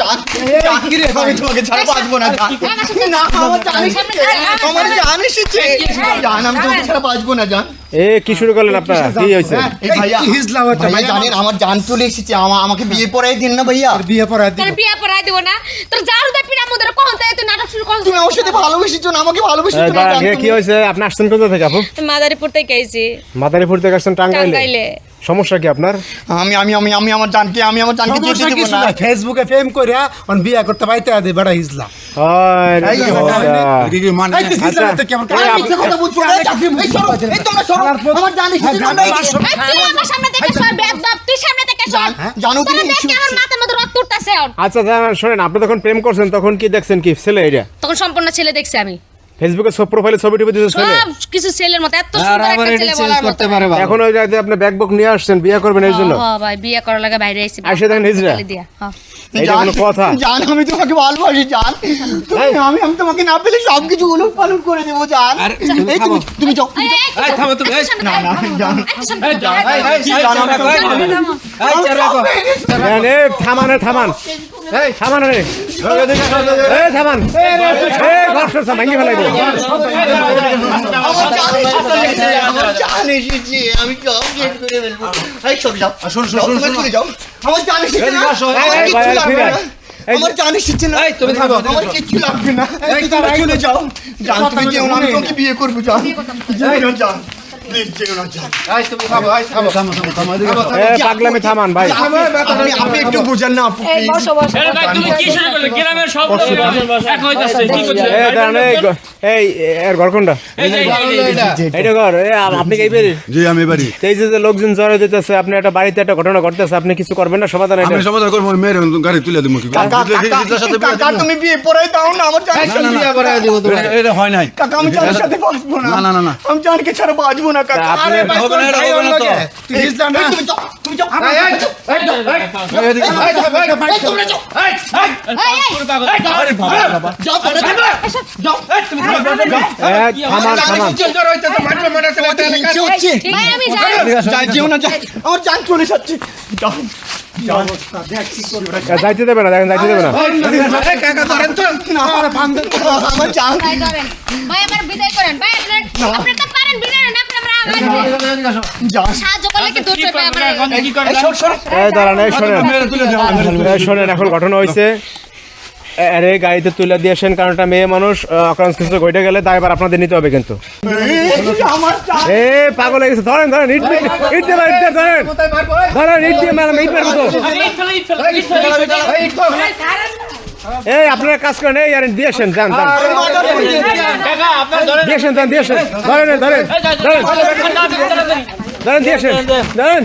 জান জান কি রে আমি তোমাকে ছাড়া বাঁচবো না না আমার আমার জান এসেছে। জান আমি তোমাকে ছাড়া বাঁচবো না জান। এ কি শুরু করলেন আপনারা? কি হয়েছে? ভাইয়া ভাইয়া জানেন আমার জান চলে এসেছে। আমাকে বিয়ে পড়াই দিন না ভাইয়া। বিয়ে পড়া তোর বিয়া পড়াই দিব না। তোর যার উদয় পিড়া মুদরে কখন তাই তুই নাটক শুরু করছিস? তুমি আমার সাথে ভালোবেসেছো না আমাকে ভালোবেসেছো না কি হয়েছে? আপনি আসছেন কোথা থেকে আপু? মাদারীপুর থেকে আইছি। মাদারীপুর থেকে আসছেন টাঙ্গাইলে? টাঙ্গাইলে। সমস্যা কি আপনার? আমি আমি আমি আমি আমার জানকে আমি আমার জানকে যেতে দেবো না। ফেসবুকে ফেম করে অন বিয়ে করতে পাইতে আদে বড় হিজলা। হয় আচ্ছা। তো হিজলা আচ্ছা। দাঁড়ান, শোনেন আপনি তখন প্রেম করছেন তখন কি দেখছেন কি? ছেলে এটা তখন সম্পূর্ণ ছেলে দেখছি আমি। ফেসবুকে সব প্রোফাইলে ছবি টবি দিয়েছে ছেলে সব কিছু ছেলের মতো এত সুন্দর একটা ছেলে বলার মতো না। এখন ওই যে আপনি ব্যাগ বুক নিয়ে আসছেন বিয়ে করবেন এই জন্য হ্যাঁ ভাই বিয়ে করার লাগে বাইরে আইছি আইসা দেখেন হ্যাঁ। কোনো কথা জান আমি তোমাকে ভালোবাসি জান তুমি- আমি আমি তোমাকে না পেলে সব কিছু উলট পালট করে দেবো জান এই তুমি তুমি যাও এই, থামো তুমি, এই, না, না, জান। এই, এই, এই, জান, থামান এই থামান রে ঘর ফেলাইবো আমি করে ফেলব এই সব যাও শোন, শোন, যাও, শোন, তোমরা শোন। চলে যাও আমার জান না এই, আমার এই, কিচ্ছু এই, না আয়। এই, আমার জান এসেছে না এই, তুমি থামো, আমার কিচ্ছু লাগবে না এই তোমরা চলে যাও জান তুমি যেও না আমি তোমাকে বিয়ে করব জান যেও প্লিজ যেও। না পাগলামি থামান ভাই। আপনি একটু বুঝান না আপু এই, বসো, বসো। আরে ভাই তুমি কি শুরু করলে? গ্রামের সব এক হইতাছে কি দাঁড়ান এই এর ঘর কোনটা? এই যে, এই যে, এই যে, এইটা ঘর আপনি কি এই জি আমি বাড়ি এই যে যে লোকজন জড়ো দিতেছে আপনি একটা বাড়িতে একটা ঘটনা ঘটতেছে আপনি কিছু করবেন না সমাধান আমি সমাধান করব মেয়ের গাড়ি তুলে দিব কি কাকা তুমি বিয়ে পড়াই দাও না আমার জানের সাথে বিয়ে পড়াই দেবো তোমার। এটা- এটা হয় নাই। কাকা আমি জানের সাথে বাঁচবো না। না, না, না, না। আমি জানকে ছাড়া বাঁচবো না কাকা। আরে হবে হবে তো। তুমি তুমি তুমি আমার জান চলে যাচ্ছে যাইতে দেবে না দেখেন যাইতে দেবে না আমার বিদায় করেন। ভাই, আপনার- আপনি তো পারেন বিদায় শোনেন এখন ঘটনা হয়েছে আরে গাড়িতে তুলে দিয়েছেন কারণ একটা মেয়ে মানুষ অকারণ কিছু ঘটে গেলে দায়বার আপনাদের নিতে হবে কিন্তু এ পাগল হয়ে ধরেন ধরেন ইট ইট ইট ধরেন ধরেন এই, আপনার কাজ করেন এই আর দিয়েছেন যান যান। দিয়েছেন যান দিয়েছেন ধরেন ধরেন ধরেন ধরেন। দিয়েছেন ধরেন।